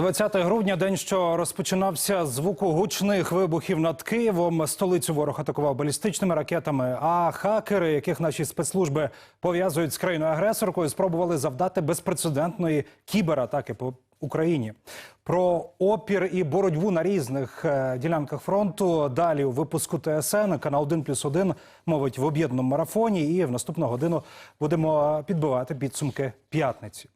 20 грудня, день, що розпочинався звуку гучних вибухів над Києвом. Столицю ворог атакував балістичними ракетами. А хакери, яких наші спецслужби пов'язують з країною агресоркою, спробували завдати безпрецедентної кібератаки по Україні. Про опір і боротьбу на різних е, ділянках фронту далі у випуску ТСН канал 1 плюс 1 мовить в об'єднаному марафоні. І в наступну годину будемо підбивати підсумки п'ятниці.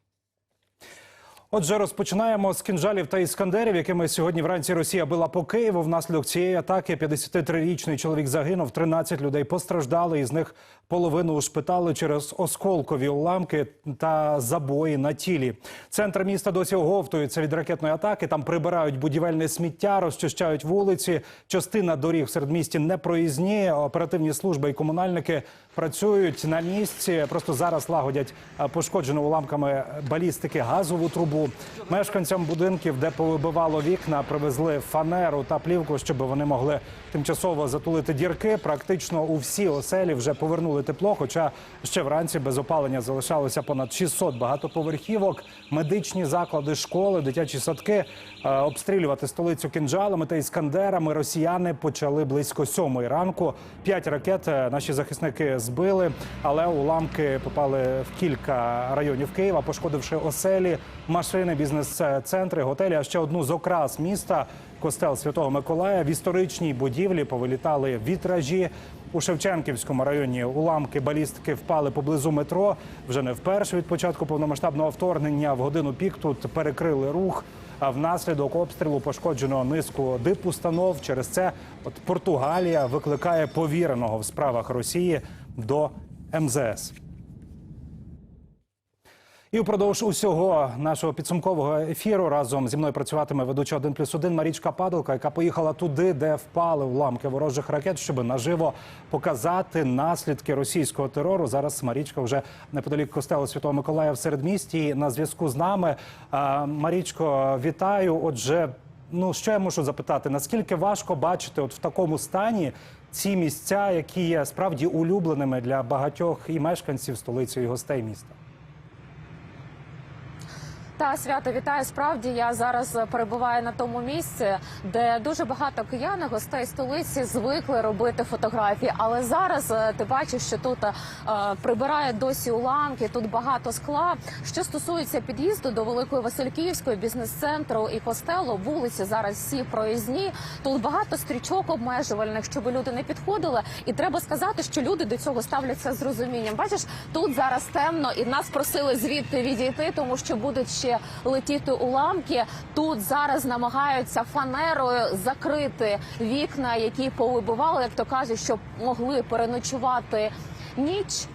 Отже, розпочинаємо з кінжалів та іскандерів, якими сьогодні вранці Росія била по Києву. Внаслідок цієї атаки 53-річний чоловік загинув, 13 людей постраждали. Із них половину ушпитали через осколкові уламки та забої на тілі. Центр міста досі оговтується від ракетної атаки. Там прибирають будівельне сміття, розчищають вулиці. Частина доріг в середмісті не проїзні. Оперативні служби і комунальники працюють на місці. Просто зараз лагодять е, пошкоджену уламками балістики газову трубу. Мешканцям будинків, де повибивало вікна, привезли фанеру та плівку, щоб вони могли тимчасово затулити дірки. Практично у всі оселі вже повернули тепло. Хоча ще вранці без опалення залишалося понад 600 багатоповерхівок. Медичні заклади, школи, дитячі садки Е, обстрілювати столицю кінжалами та іскандерами. Росіяни почали близько сьомої ранку. П'ять ракет е, наші захисники збили, але уламки попали в кілька районів Києва, пошкодивши оселі, машини, бізнес-центри, готелі. А ще одну з окрас міста костел Святого Миколая в історичній будівлі повилітали вітражі. У Шевченківському районі уламки балістики впали поблизу метро. Вже не вперше від початку повномасштабного вторгнення в годину пік тут перекрили рух. А внаслідок обстрілу пошкоджено низку дипустанов. Через це от Португалія викликає повіреного в справах Росії до МЗС. І впродовж усього нашого підсумкового ефіру разом зі мною працюватиме ведуча 1 плюс 1 Марічка Падалка, яка поїхала туди, де впали уламки ворожих ракет, щоб наживо показати наслідки російського терору. Зараз Марічка вже неподалік костелу Святого Миколая в середмісті. На зв'язку з нами Марічко, вітаю. Отже, ну що я можу запитати? Наскільки важко бачити, от в такому стані ці місця, які є справді улюбленими для багатьох і мешканців столиці і гостей міста? Та свято вітаю. Справді я зараз перебуваю на тому місці, де дуже багато киян, гостей столиці звикли робити фотографії. Але зараз е, ти бачиш, що тут е, прибирає досі уламки, тут багато скла. Що стосується під'їзду до Великої Васильківської бізнес-центру і костелу, вулиці зараз всі проїзні. Тут багато стрічок обмежувальних, щоб люди не підходили. І треба сказати, що люди до цього ставляться з розумінням. Бачиш, тут зараз темно, і нас просили звідти відійти, тому що будуть ще летіти уламки. Тут зараз намагаються фанерою закрити вікна, які повибивали, як то кажуть, щоб могли переночувати ніч.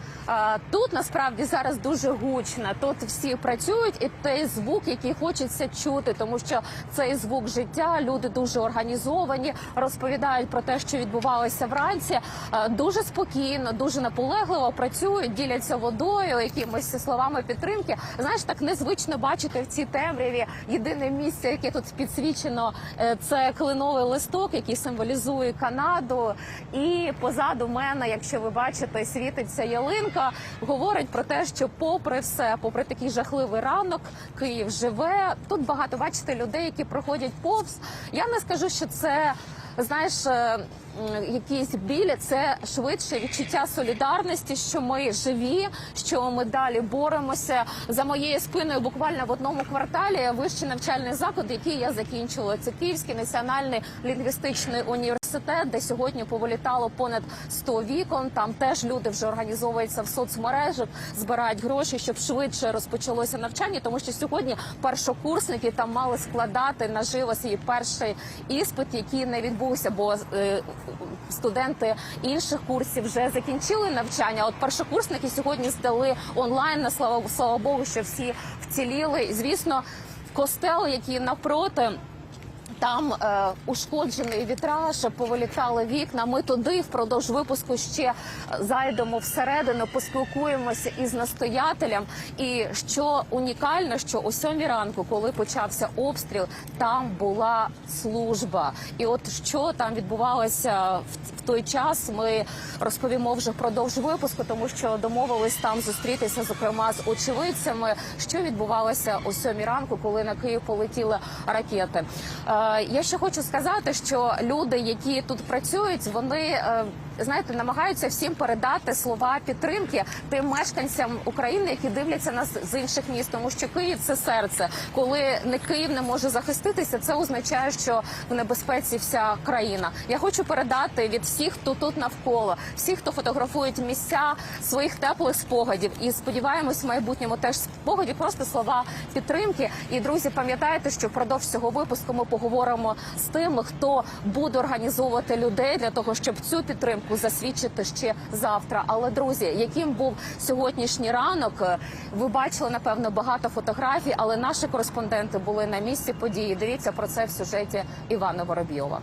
Тут насправді зараз дуже гучно. Тут всі працюють, і той звук, який хочеться чути, тому що цей звук життя. Люди дуже організовані, розповідають про те, що відбувалося вранці. Дуже спокійно, дуже наполегливо працюють, діляться водою, якимись словами підтримки. Знаєш, так незвично бачити в цій темряві єдине місце, яке тут підсвічено, е, це клиновий листок, який символізує Канаду. І позаду мене, якщо ви бачите, світиться ялинка. Говорить про те, що, попри все, попри такий жахливий ранок, Київ живе. Тут багато бачите людей, які проходять повз. Я не скажу, що це знаєш. М, Якийсь біль це швидше відчуття солідарності, що ми живі, що ми далі боремося за моєю спиною. Буквально в одному кварталі вищий навчальний заклад, який я закінчила. Це Київський національний лінгвістичний університет, де сьогодні повилітало понад 100 вікон. Там теж люди вже організовуються в соцмережах, збирають гроші, щоб швидше розпочалося навчання, тому що сьогодні першокурсники там мали складати наживо свій перший іспит, який не відбувся, бо е, студенти інших курсів вже закінчили навчання. От першокурсники сьогодні здали онлайн. Слава слава Богу, що всі вціліли. І звісно, костел, який навпроти. Там е, ушкоджений вітраж, повилітали вікна. Ми туди впродовж випуску ще зайдемо всередину, поспілкуємося із настоятелем. І що унікально, що о сьомій ранку, коли почався обстріл, там була служба. І от що там відбувалося в, той час, ми розповімо вже впродовж випуску, тому що домовились там зустрітися, зокрема з очевидцями, що відбувалося о сьомій ранку, коли на Київ полетіли ракети. Е, я ще хочу сказати, що люди, які тут працюють, вони е, знаєте, намагаються всім передати слова підтримки тим мешканцям України, які дивляться нас з інших міст, тому що Київ це серце. Коли не Київ не може захиститися, це означає, що в небезпеці вся країна. Я хочу передати від всіх, хто тут навколо, всіх, хто фотографують місця своїх теплих спогадів. І сподіваємось, в майбутньому теж спогадів, просто слова підтримки. І друзі, пам'ятайте, що впродовж цього випуску ми поговоримо з тими, хто буде організовувати людей для того, щоб цю підтримку засвідчити ще завтра. Але друзі, яким був сьогоднішній ранок, е, ви бачили напевно багато фотографій, але наші кореспонденти були на місці події. Дивіться про це в сюжеті Івана Воробйова.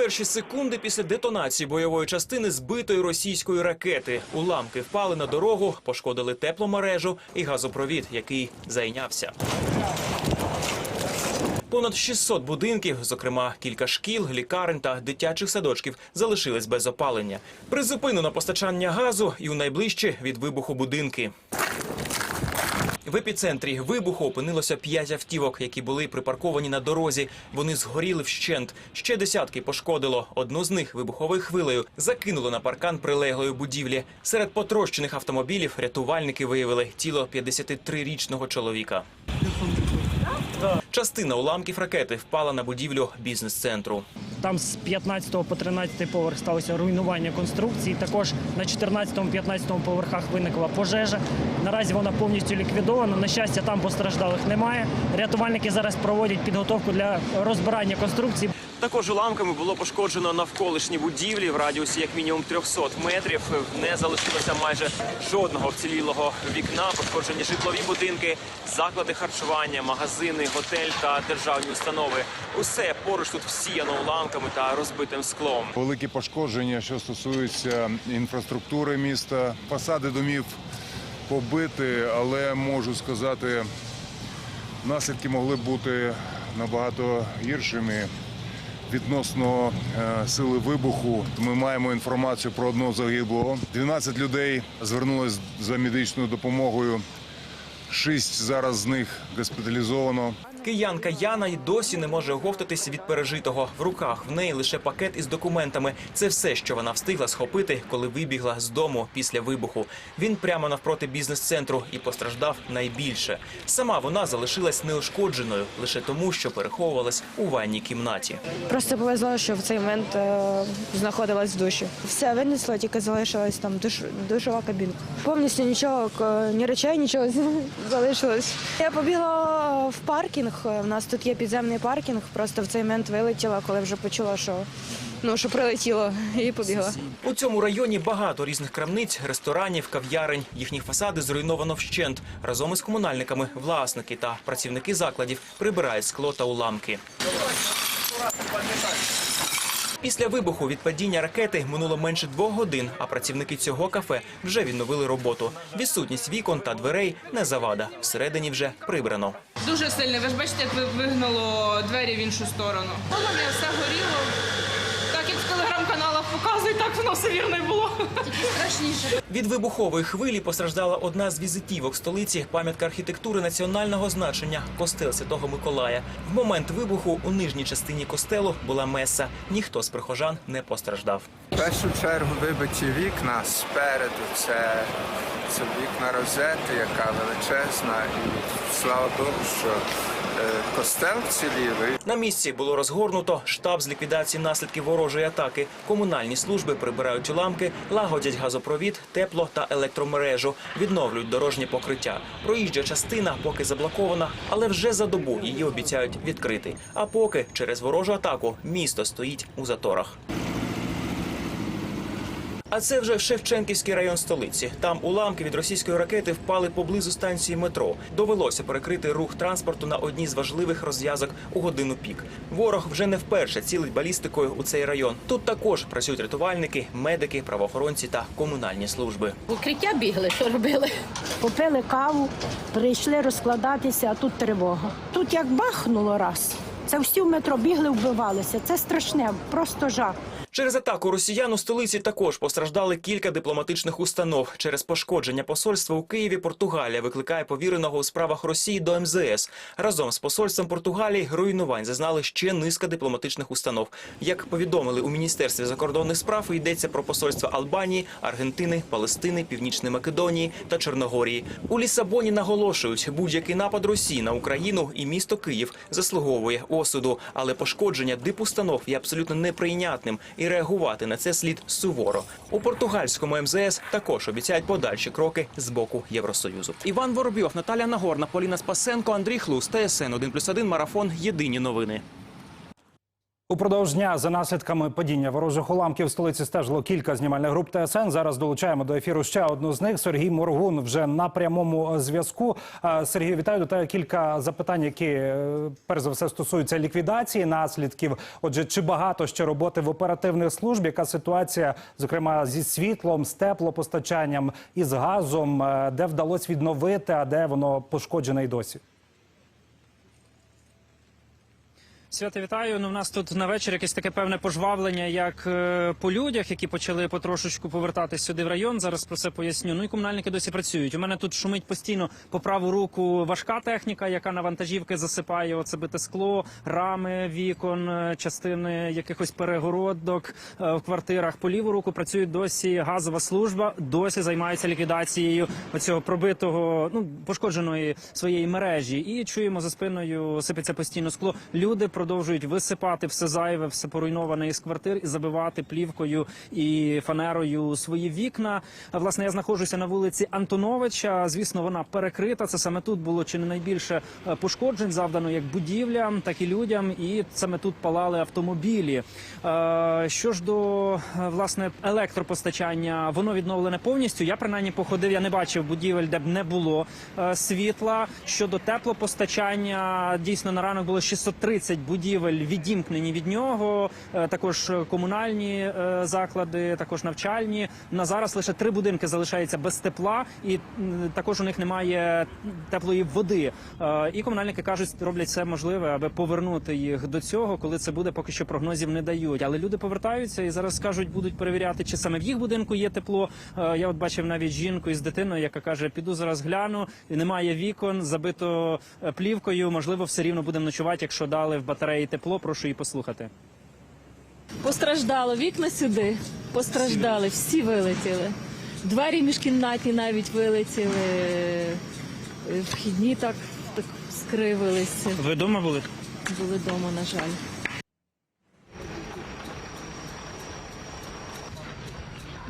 Перші секунди після детонації бойової частини збитої російської ракети. Уламки впали на дорогу, пошкодили тепломережу і газопровід, який зайнявся. Понад 600 будинків, зокрема кілька шкіл, лікарень та дитячих садочків, залишились без опалення. Призупинено постачання газу і у найближчі від вибуху будинки. В епіцентрі вибуху опинилося п'ять автівок, які були припарковані на дорозі. Вони згоріли вщент. Ще десятки пошкодило. Одну з них вибуховою хвилею закинуло на паркан прилеглої будівлі. Серед потрощених автомобілів рятувальники виявили тіло 53-річного чоловіка. Частина уламків ракети впала на будівлю бізнес-центру. Там з 15 по 13 поверх сталося руйнування конструкції. Також на 14-15 поверхах виникла пожежа. Наразі вона повністю ліквідована. На щастя, там постраждалих немає. Рятувальники зараз проводять підготовку для розбирання конструкції. Також уламками було пошкоджено навколишні будівлі в радіусі як мінімум 300 метрів. Не залишилося майже жодного вцілілого вікна. Пошкоджені житлові будинки, заклади харчування, магазини, готель та державні установи. Усе поруч тут всіяно уламками та розбитим склом. Великі пошкодження, що стосуються інфраструктури міста, фасади домів побиті, але можу сказати, наслідки могли бути набагато гіршими. Відносно е, сили вибуху ми маємо інформацію про одного загиблого. 12 людей звернулись за медичною допомогою. Шість зараз з них госпіталізовано. Киянка Яна й досі не може оговтатись від пережитого. В руках в неї лише пакет із документами. Це все, що вона встигла схопити, коли вибігла з дому після вибуху. Він прямо навпроти бізнес-центру і постраждав найбільше. Сама вона залишилась неушкодженою лише тому, що переховувалась у ванній кімнаті. Просто повезло, що в цей момент е, знаходилась в душі. Все винесло, тільки залишилась там душ, душова кабінка. Повністю нічого, ні речей, нічого залишилось. Я побігла в паркінг. У нас тут є підземний паркінг. Просто в цей момент вилетіла, коли вже почула, що ну що прилетіло, і побігла. У цьому районі багато різних крамниць, ресторанів, кав'ярень. Їхні фасади зруйновано вщент. Разом із комунальниками власники та працівники закладів прибирають скло та уламки. Після вибуху від падіння ракети минуло менше двох годин, а працівники цього кафе вже відновили роботу. Відсутність вікон та дверей не завада. Всередині вже прибрано. Дуже сильно Ви ж бачите, як ви- вигнало двері в іншу сторону. Полум'я все горіло. Показують, так воно все вірно і було. Від вибухової хвилі постраждала одна з візитівок столиці, пам'ятка архітектури національного значення костел Святого Миколая. В момент вибуху у нижній частині костелу була меса. Ніхто з прихожан не постраждав. В першу чергу вибиті вікна спереду. Це, це вікна розети, яка величезна. І слава Богу, що костел вцілів. На місці було розгорнуто штаб з ліквідації наслідків ворожої атаки. Комунальні служби прибирають уламки, лагодять газопровід, тепло та електромережу, відновлюють дорожнє покриття. Проїжджа частина поки заблокована, але вже за добу її обіцяють відкрити. А поки через ворожу атаку місто стоїть у заторах. А це вже Шевченківський район столиці. Там уламки від російської ракети впали поблизу станції метро. Довелося перекрити рух транспорту на одній з важливих розв'язок у годину пік. Ворог вже не вперше цілить балістикою у цей район. Тут також працюють рятувальники, медики, правоохоронці та комунальні служби. Укриття бігли, що робили? Попили каву, прийшли розкладатися, а тут тривога. Тут як бахнуло раз. Це всі в метро бігли, вбивалися. Це страшне, просто жах. Через атаку росіян у столиці також постраждали кілька дипломатичних установ. Через пошкодження посольства у Києві Португалія викликає повіреного у справах Росії до МЗС. Разом з посольством Португалії руйнувань зазнали ще низка дипломатичних установ. Як повідомили у міністерстві закордонних справ, йдеться про посольства Албанії, Аргентини, Палестини, Північної Македонії та Чорногорії. У Лісабоні наголошують, будь-який напад Росії на Україну і місто Київ заслуговує осуду, але пошкодження дипустанов є абсолютно неприйнятним і реагувати на це слід суворо. У португальському МЗС також обіцяють подальші кроки з боку Євросоюзу. Іван Воробйов, Наталя Нагорна, Поліна Спасенко, Андрій Хлус, ТСН 1+,1 Марафон. Єдині новини. Упродовж дня за наслідками падіння ворожих уламків в столиці стежило кілька знімальних груп ТСН. Зараз долучаємо до ефіру ще одну з них. Сергій Моргун вже на прямому зв'язку. Е, Сергій, вітаю до тебе кілька запитань, які е, перш за все стосуються ліквідації наслідків. Отже, чи багато ще роботи в оперативних служб? Яка ситуація, зокрема, зі світлом, з теплопостачанням і з газом, Е, де вдалося відновити, а де воно пошкоджене й досі? Свято вітаю. Ну, в нас тут на вечір якесь таке певне пожвавлення, як е, по людях, які почали потрошечку повертатись сюди в район. Зараз про це поясню. Ну і комунальники досі працюють. У мене тут шумить постійно по праву руку важка техніка, яка на вантажівки засипає оце бите скло, рами вікон, е, частини якихось перегородок е, в квартирах. По ліву руку працює досі газова служба, досі займається ліквідацією оцього пробитого, ну пошкодженої своєї мережі. І чуємо за спиною сипеться постійно скло. Люди продовжують висипати все зайве, все поруйноване із квартир і забивати плівкою і фанерою свої вікна. Власне, я знаходжуся на вулиці Антоновича. Звісно, вона перекрита. Це саме тут було чи не найбільше е, пошкоджень, завдано як будівлям, так і людям. І саме тут палали автомобілі. Е, Що ж до е, власне електропостачання, воно відновлене повністю. Я принаймні походив. Я не бачив будівель, де б не було світла. Щодо теплопостачання, дійсно на ранок було 630 будівель відімкнені від нього. Е, Також комунальні е, заклади, також навчальні. На зараз лише три будинки залишаються без тепла, і також у них немає теплої води. Е, І комунальники кажуть, роблять все можливе, аби повернути їх до цього, коли це буде, поки що прогнозів не дають. Але люди повертаються і зараз скажуть, будуть перевіряти, чи саме в їх будинку є тепло. Я от бачив навіть жінку із дитиною, яка каже: піду зараз гляну, немає вікон, забито плівкою. Можливо, все рівно будемо ночувати, якщо дали в батареї тепло. Прошу її послухати. Постраждало вікна сюди, постраждали, всі вилетіли. Двері міжкімнатні навіть вилетіли, вхідні так, так скривилися. Ви вдома були? Були вдома, на жаль.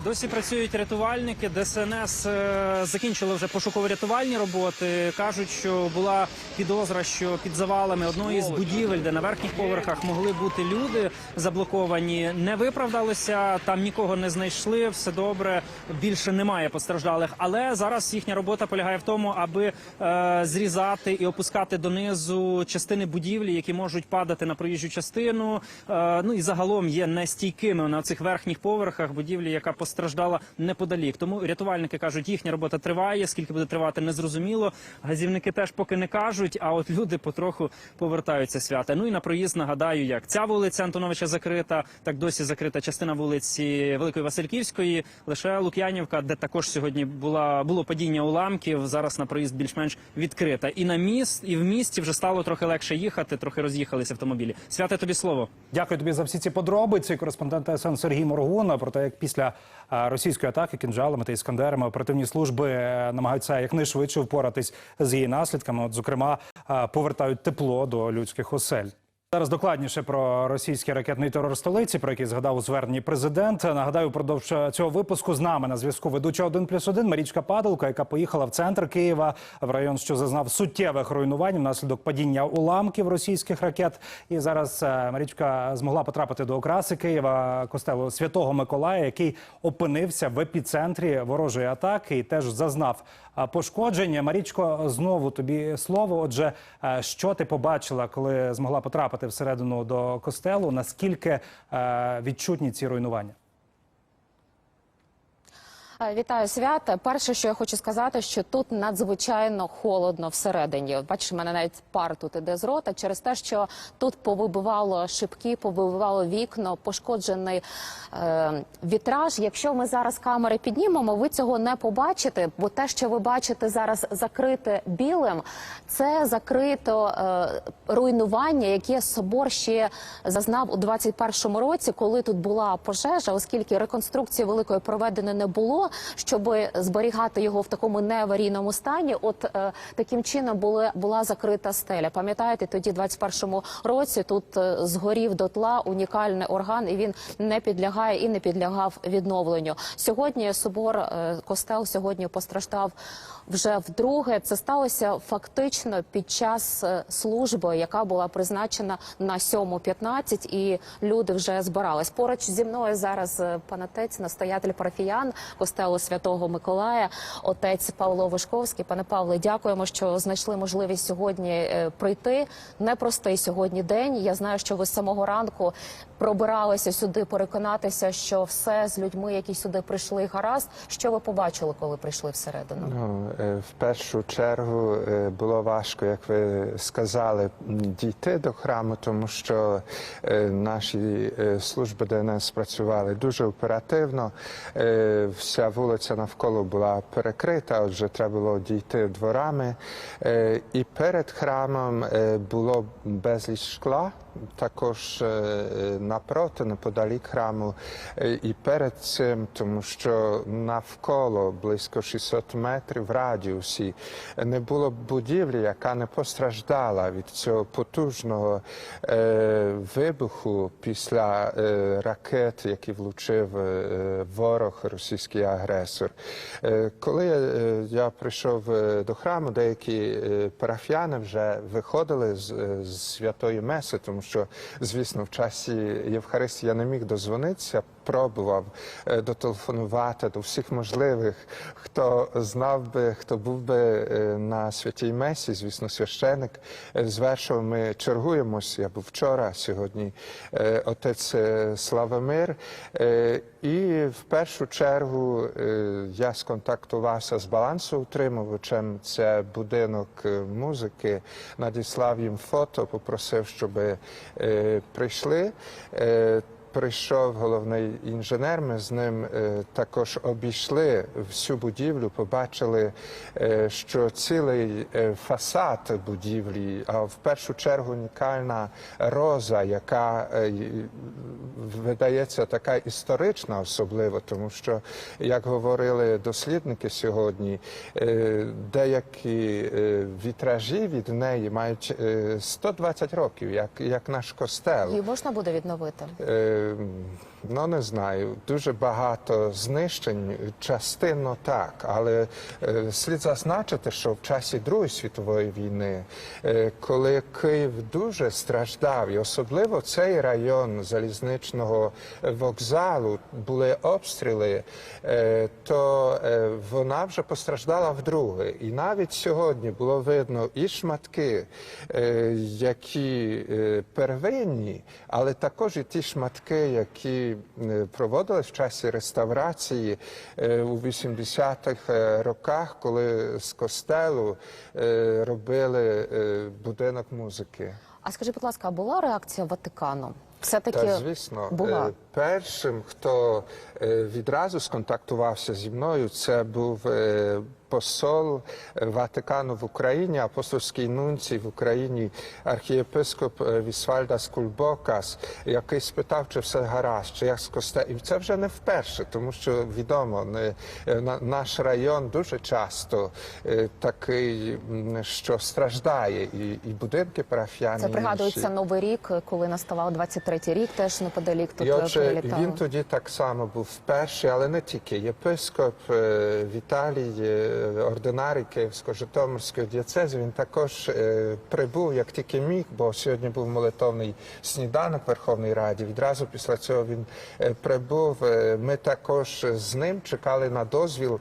Досі працюють рятувальники. ДСНС е, закінчило вже пошуково-рятувальні роботи. Кажуть, що була підозра, що під завалами одної з будівель, де на верхніх поверхах могли бути люди заблоковані, не виправдалося. Там нікого не знайшли. Все добре. Більше немає постраждалих. Але зараз їхня робота полягає в тому, аби е, зрізати і опускати донизу частини будівлі, які можуть падати на проїжджу частину. Е, ну і загалом є нестійкими на цих верхніх поверхах будівлі, яка постраждала неподалік. Тому рятувальники кажуть, їхня робота триває. Скільки буде тривати, незрозуміло. Газівники теж поки не кажуть. А от люди потроху повертаються свята. Ну і на проїзд нагадаю, як ця вулиця Антоновича закрита, так досі закрита частина вулиці Великої Васильківської. Лише Лук'янівка, де також сьогодні була було падіння уламків. Зараз на проїзд більш-менш відкрита. І на міст, і в місті вже стало трохи легше їхати. Трохи роз'їхалися автомобілі. Святе тобі слово. Дякую тобі за всі ці подробиці. Кореспондент ТСН Сергій Моргун про те, як після російської атаки кінжалами та іскандерами оперативні служби е, намагаються якнайшвидше впоратись з її наслідками. От, зокрема, повертають тепло до людських осель. Зараз докладніше про російський ракетний терор столиці, про який згадав у зверненні президент. Нагадаю, впродовж цього випуску з нами на зв'язку ведуча 1 плюс 1 Марічка Падалка, яка поїхала в центр Києва, в район, що зазнав суттєвих руйнувань внаслідок падіння уламків російських ракет. І зараз е, Марічка змогла потрапити до окраси Києва костелу Святого Миколая, який опинився в епіцентрі ворожої атаки і теж зазнав е, пошкодження. Марічко, знову тобі слово. Отже, е, що ти побачила, коли змогла потрапити всередину до костелу? Наскільки е, відчутні ці руйнування? Е, Вітаю свят. Перше, що я хочу сказати, що тут надзвичайно холодно всередині. Бачиш, в мене навіть пар тут іде з рота через те, що тут повибивало шибки, повибивало вікно, пошкоджений е, вітраж. Якщо ми зараз камери піднімемо, ви цього не побачите, бо те, що ви бачите зараз закрите білим, це закрито е, руйнування, яке собор ще зазнав у 21-му році, коли тут була пожежа, оскільки реконструкції великої проведено не було, щоб зберігати його в такому неаварійному стані. От е, таким чином були, була закрита стеля. Пам'ятаєте, тоді, в 21-му році, тут е, згорів дотла унікальний орган, і він не підлягає і не підлягав відновленню. Сьогодні собор е, костел сьогодні постраждав вже вдруге. Це сталося фактично під час е, служби, яка була призначена на 7.15, і люди вже збирались. Поруч зі мною зараз е, панатець, настоятель парафіян костелу Святого Миколая, отець Павло Вишковський. Пане Павле, дякуємо, що знайшли можливість сьогодні е, прийти. Непростий сьогодні день. Я знаю, що ви з самого ранку пробиралися сюди, переконатися, що все з людьми, які сюди прийшли, гаразд. Що ви побачили, коли прийшли всередину? Ну, е, в першу чергу е, було важко, як ви сказали, дійти до храму, тому що наші служби ДНС працювали дуже оперативно. Вся вулиця навколо була перекрита, отже, треба було дійти дворами. Е, І перед храмом е, було безліч шкла. Також е, напроти, неподалік храму, Е, і перед цим, тому що навколо близько 600 метрів в радіусі не було будівлі, яка не постраждала від цього потужного е, вибуху після ракет, які влучив ворог, російський агресор. Коли я прийшов до храму, деякі парафіяни вже виходили з святої меси, тому що, звісно, в часі Євхаристії я не міг дозвонитися. Пробував е, дотелефонувати до всіх можливих, хто знав би, хто був би е, на святій месі, звісно, священик е, звершував. Ми чергуємось. Я був вчора, сьогодні отець Славомир. Е, І в першу чергу я сконтактувався з балансоутримувачем. Це будинок музики. Надіслав їм фото, попросив, щоб прийшли. Прийшов головний інженер. Ми з ним е, також обійшли всю будівлю, побачили, е, що цілий е, фасад будівлі, а в першу чергу унікальна роза, яка видається така історична, особливо, тому що, як говорили дослідники сьогодні, деякі вітражі від неї мають е, 120 років, як, як наш костел. Її можна буде відновити? 嗯 Ну, не знаю. Дуже багато знищень, частинно так. Але е, слід зазначити, що в часі Другої світової війни, е, коли Київ дуже страждав, і особливо цей район залізничного вокзалу були обстріли, е, то е, вона вже постраждала вдруге. І навіть сьогодні було видно і шматки, е, які е, первинні, але також і ті шматки, які е, проводились в часі реставрації е, у 80-х е, роках, коли з костелу е, робили е, будинок музики. А скажи, будь ласка, а була реакція Ватикану? Все таки Та, звісно, була. Е, першим, хто е, відразу сконтактувався зі мною, це був е, посол е, Ватикану в Україні, апостольський нунцій в Україні, архієпископ е, Вісвальдас Кульбокас, який спитав, чи все гаразд, чи як з косте. І це вже не вперше, тому що відомо, е, наш район дуже часто е, такий, що страждає, і, і будинки парафіяни. Це пригадується новий рік, коли наставав 23-й рік, теж неподалік тут І е, отже, він тоді так само був перший, але не тільки. Єпископ е, Віталій, е, ординарій Київсько-Житомирської дієцези, він також е, прибув, як тільки міг, бо сьогодні був молитовний сніданок в Верховній Раді. Відразу після цього він прибув. Ми також з ним чекали на дозвіл.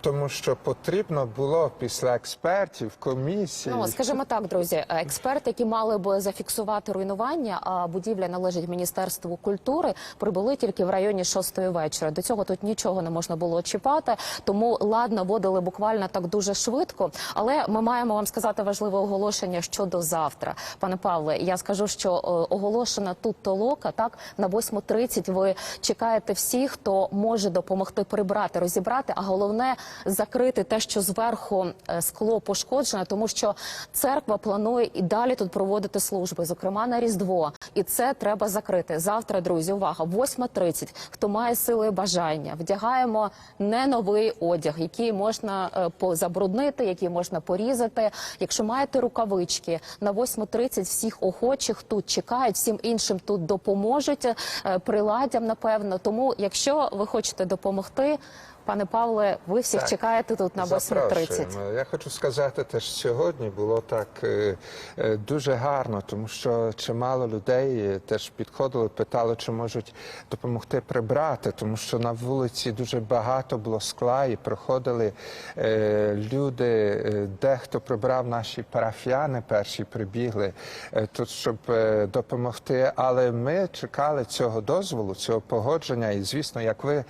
Тому що потрібно було після експертів, комісії. Ну, скажімо так, друзі, експерти, які мали би зафіксувати руйнування, а будівля належить Міністерству культури, прибули тільки в районі шостої вечора. До цього тут нічого не можна було чіпати, тому ладно водили буквально так дуже швидко. Але ми маємо вам сказати важливе оголошення щодо завтра. Пане Павле, я скажу, що е, оголошена тут толока. Так на 8.30 ви чекаєте всіх, хто може допомогти прибрати, розібрати, а головне закрити те, що зверху е, скло пошкоджене, тому що церква планує і далі тут проводити служби, зокрема на Різдво. І це треба закрити. Завтра, друзі, увага, 8.30. Хто має сили і бажання, вдягаємо не новий одяг, який можна е, забруднити, який можна порізати. Якщо маєте рукавички, на 8.30 всіх охочих тут чекають, всім іншим тут допоможуть е, приладдям, напевно. Тому, якщо ви хочете допомогти. Пане Павле, ви всіх Так. чекаєте тут на 8.30. Запрошуємо. Я хочу сказати, те, що сьогодні було так е, е, дуже гарно, тому що чимало людей е, теж підходили, питали, чи можуть допомогти прибрати, тому що на вулиці дуже багато було скла і приходили люди, дехто прибрав наші парафіяни, перші прибігли тут, щоб допомогти. Але ми чекали цього дозволу, цього погодження. І звісно, як ви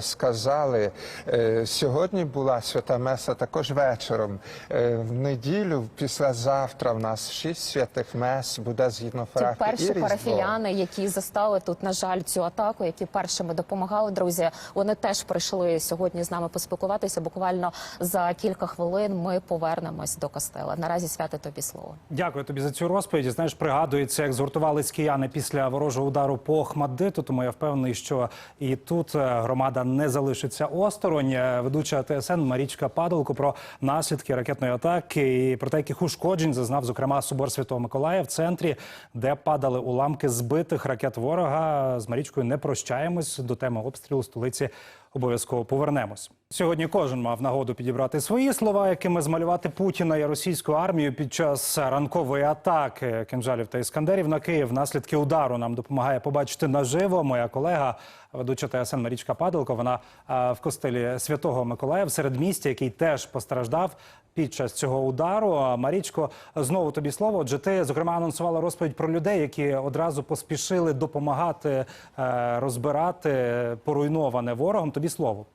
сказали, е, сьогодні була свята меса також вечором. Е, в неділю, післязавтра, в нас шість святих мес буде згідно Ті парафії. і перші парафіяни, які застали тут, на жаль, цю атаку, які першими допомагали, друзі, вони теж прийшли сьогодні з нами поспілкуватися. Буквально за кілька хвилин ми повернемось до костела. Наразі святе тобі слово. Дякую тобі за цю розповідь. Знаєш, пригадується, як згуртувались кияни після ворожого удару по Хмадиту. Тому я впевнений, що і тут е, громада не залишиться осторонь. Е, Ведуча ТСН Марічка Падалко про наслідки ракетної атаки і про те, яких ушкоджень зазнав, зокрема, собор Святого Миколая в центрі, де падали уламки збитих ракет ворога. З Марічкою не прощаємось до теми обстрілу столиці. Обов'язково повернемось. Сьогодні кожен мав нагоду підібрати свої слова, якими змалювати Путіна і російську армію під час ранкової атаки кинжалів та іскандерів на Київ. Наслідки удару нам допомагає побачити наживо. Моя колега, ведуча ТСН Марічка Падалко. Вона в костелі Святого Миколая в середмісті, який теж постраждав під час цього удару. Марічко, знову тобі слово. Отже, ти зокрема анонсувала розповідь про людей, які одразу поспішили допомагати е, розбирати поруйноване ворогом. Тобі слово.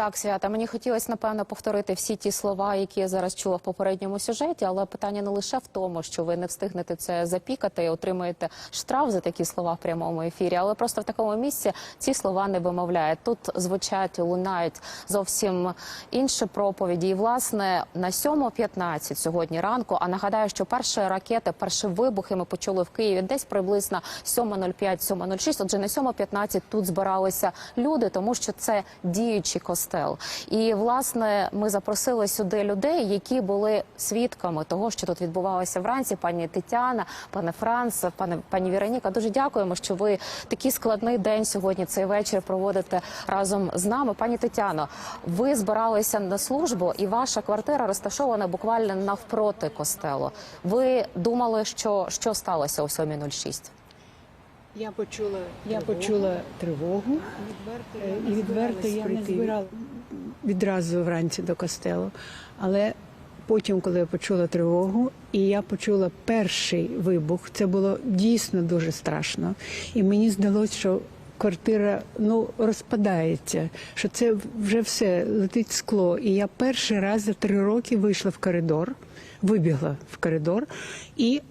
Так, свята. Мені хотілося напевно повторити всі ті слова, які я зараз чула в попередньому сюжеті. Але питання не лише в тому, що ви не встигнете це запікати і отримаєте штраф за такі слова в прямому ефірі, але просто в такому місці ці слова не вимовляють. Тут звучать, лунають зовсім інші проповіді. І власне на 7.15 сьогодні ранку. А нагадаю, що перші ракети, перші вибухи ми почули в Києві десь приблизно 7.05, 7.06. Отже, на 7.15 тут збиралися люди, тому що це діючі діючий костел. І власне ми запросили сюди людей, які були свідками того, що тут відбувалося вранці. Пані Тетяна, пане Франц, пане пані Віроніка. Дуже дякуємо, що ви такий складний день сьогодні. Цей вечір проводите разом з нами. Пані Тетяно, ви збиралися на службу, і ваша квартира розташована буквально навпроти костелу. Ви думали, що, що сталося о 7.06? Я почула, я почула тривогу е, і відверто я не збирала відразу вранці до костелу. Але потім, коли я почула тривогу, і я почула перший вибух, це було дійсно дуже страшно. І мені здалося, що квартира ну розпадається, що це вже все летить скло. І я перший раз за три роки вийшла в коридор, вибігла в коридор і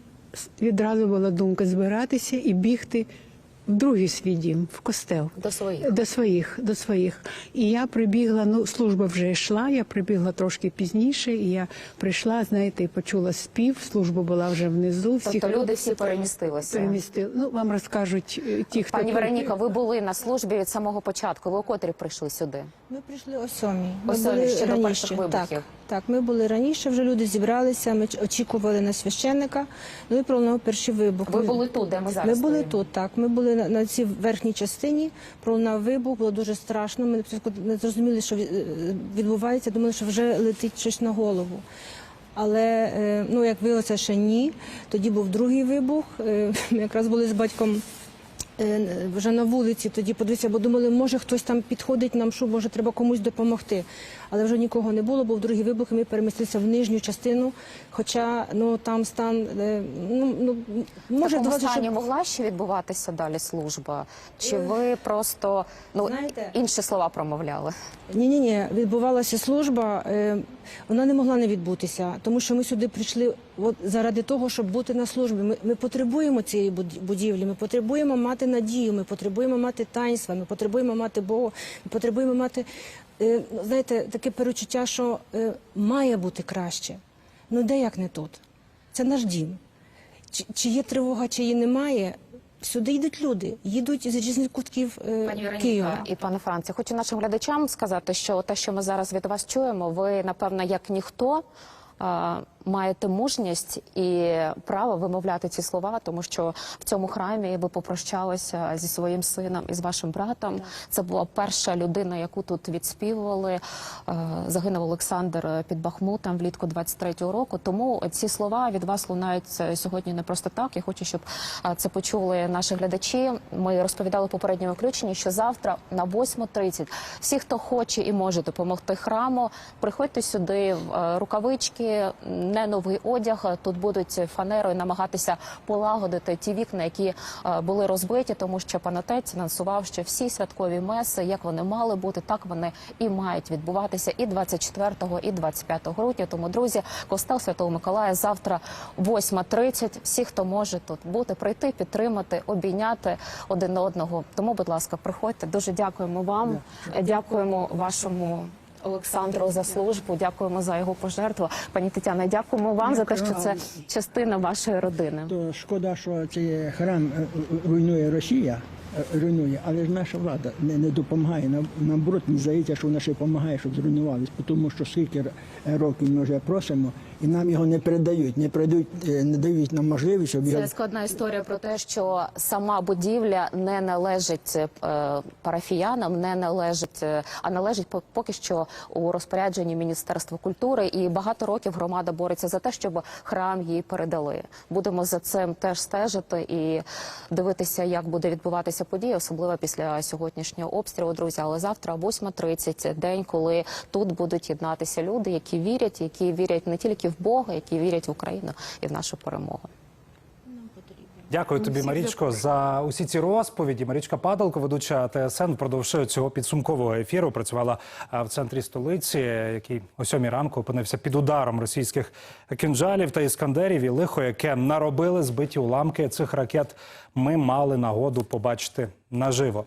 відразу була думка збиратися і бігти в другий свій дім, в костел. До своїх. До своїх, до своїх. І я прибігла, ну, служба вже йшла, я прибігла трошки пізніше, і я прийшла, знаєте, і почула спів, служба була вже внизу. Всіх Тобто люди всі перемістилися. перемістили. Ну, вам розкажуть е, ті, хто... Пані Вероніка, ви були на службі від самого початку. Ви о котрі прийшли сюди? Ми прийшли о сьомій. О сьомій, були ще до раніше. перших вибухів. Так, так, ми були раніше, вже люди зібралися, ми очікували на священника, ну і пролунав перший вибух. Ви були тут, де ми зараз Ми були стоїмо? тут, так. Ми були на, на цій верхній частині, пролунав вибух, було дуже страшно. Ми не зрозуміли, що е, відбувається, думали, що вже летить щось на голову. Але е, ну, як виявилося, ще ні. Тоді був другий вибух. Е, Ми якраз були з батьком вже на вулиці, тоді подивився, бо думали, може хтось там підходить нам, що може треба комусь допомогти. Але вже нікого не було, був другий вибух, і ми перемістилися в нижню частину. Хоча ну там стан е, ну, ну В може такому 20, стані щоб- могла ще відбуватися далі служба? Чи ви просто ну знаєте- інші слова промовляли? Ні, ні, ні, відбувалася служба. е, Вона не могла не відбутися, тому що ми сюди прийшли от заради того, щоб бути на службі. Ми, ми потребуємо цієї буд- будівлі, ми потребуємо мати надію, ми потребуємо мати таїнства, ми потребуємо мати Бога, ми потребуємо мати, е, знаєте, таке перечуття, що е, має бути краще. Ну де як не тут? Це наш дім. Чи, чи є тривога, чи її немає? Сюди йдуть люди, їдуть з різних кутків е, Києва. і пане Франці, хочу нашим глядачам сказати, що те, що ми зараз від вас чуємо, ви напевно як ніхто. Маєте мужність і право вимовляти ці слова, тому що в цьому храмі ви попрощалися зі своїм сином і з вашим братом. Це була перша людина, яку тут відспівували. Загинув Олександр під Бахмутом влітку 23-го року. Тому ці слова від вас лунають сьогодні не просто так. Я хочу, щоб це почули наші глядачі. Ми розповідали в попередньому включенні, що завтра на 8.30 всі, хто хоче і може допомогти храму, приходьте сюди в е, не новий одяг. Тут будуть фанерою намагатися полагодити ті вікна, які е, були розбиті, тому що пан отець анонсував, що всі святкові меси, як вони мали бути, так вони і мають відбуватися і 24 і 25 грудня. Тому, друзі, костел Святого Миколая завтра 8.30. Всі, хто може тут бути, прийти, підтримати, обійняти один одного. Тому, будь ласка, приходьте. Дуже дякуємо вам. Дякуємо вашому. Олександру за службу, дякуємо за його пожертву. Пані Тетяна, дякуємо вам за те, що це частина вашої родини. То шкода, що цей храм е, е, руйнує Росія, руйнує, але ж наша влада не, не допомагає. Нам- Наоборот, мені здається, що вона ще допомагає, щоб зруйнувалися, тому що скільки років ми вже просимо, і нам його не передають, не передають, е, не дають нам можливість, щоб його Це складна історія про те, що сама будівля не належить е, парафіянам, не належить, е, а належить по- поки що у розпорядженні Міністерства культури. І багато років громада бореться за те, щоб храм їй передали. Будемо за цим теж стежити і дивитися, як буде відбуватися подія, особливо після сьогоднішнього обстрілу. Друзі, але завтра, 8.30, день, коли тут будуть єднатися люди, які вірять, які вірять не тільки в Бога, які вірять в Україну і в нашу перемогу. Дякую тобі, Марічко, за усі ці розповіді. Марічка Падалко, ведуча ТСН, впродовж цього підсумкового ефіру працювала в центрі столиці, який о сьомій ранку опинився під ударом російських кинджалів та іскандерів. І лихо, яке наробили збиті уламки цих ракет, ми мали нагоду побачити наживо.